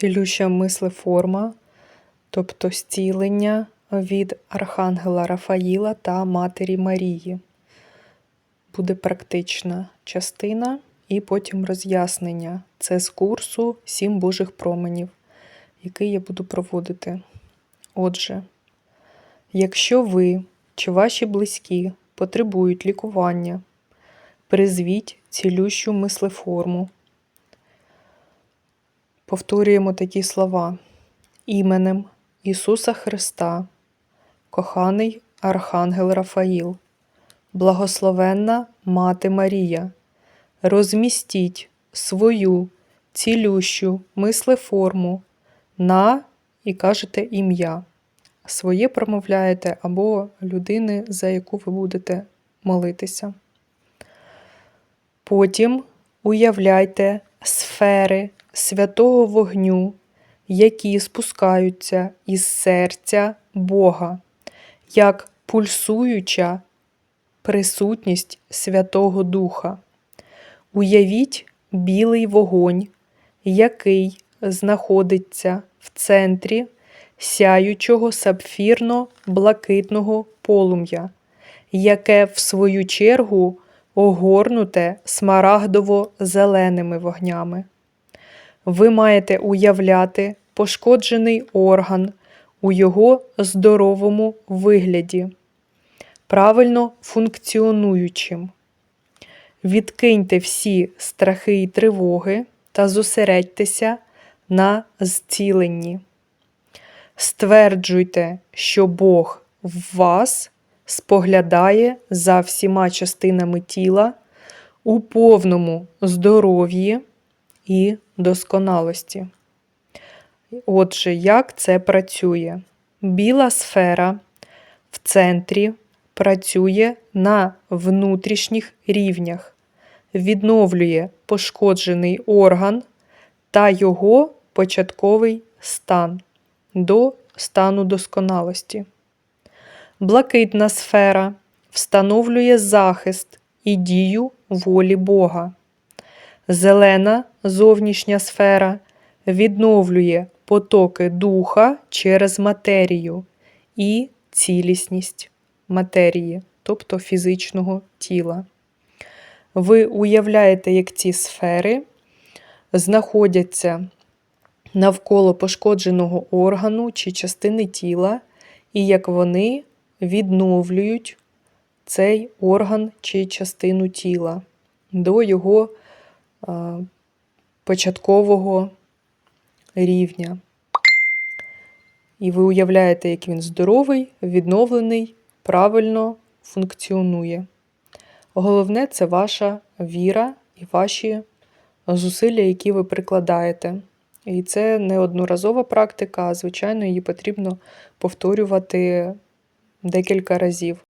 цілюща мислеформа, тобто зцілення від Архангела Рафаїла та Матері Марії. Буде практична частина і потім роз'яснення. Це з курсу Сім Божих променів, який я буду проводити. Отже, якщо ви чи ваші близькі потребують лікування, призвіть цілющу мислеформу. Повторюємо такі слова іменем Ісуса Христа, коханий Архангел Рафаїл, благословенна Мати Марія, розмістіть свою цілющу мислеформу на і кажете ім'я. Своє промовляєте або людини, за яку ви будете молитися. Потім уявляйте сфери святого вогню, які спускаються із серця Бога, як пульсуюча присутність Святого Духа. Уявіть білий вогонь, який знаходиться в центрі сяючого сапфірно-блакитного полум'я, яке, в свою чергу, огорнуте смарагдово-зеленими вогнями. Ви маєте уявляти пошкоджений орган у його здоровому вигляді, правильно функціонуючим. Відкиньте всі страхи і тривоги та зосередьтеся на зціленні. Стверджуйте, що Бог в вас споглядає за всіма частинами тіла у повному здоров'ї і досконалості. Отже, як це працює? Біла сфера в центрі працює на внутрішніх рівнях, відновлює пошкоджений орган та його початковий стан до стану досконалості. Блакитна сфера встановлює захист і дію волі Бога. Зелена зовнішня сфера відновлює потоки духа через матерію і цілісність матерії, тобто фізичного тіла. Ви уявляєте, як ці сфери знаходяться навколо пошкодженого органу чи частини тіла, і як вони відновлюють цей орган чи частину тіла до його початкового рівня. І ви уявляєте, як він здоровий, відновлений, правильно функціонує. Головне це ваша віра і ваші зусилля, які ви прикладаєте. І це не одноразова практика, а звичайно, її потрібно повторювати декілька разів.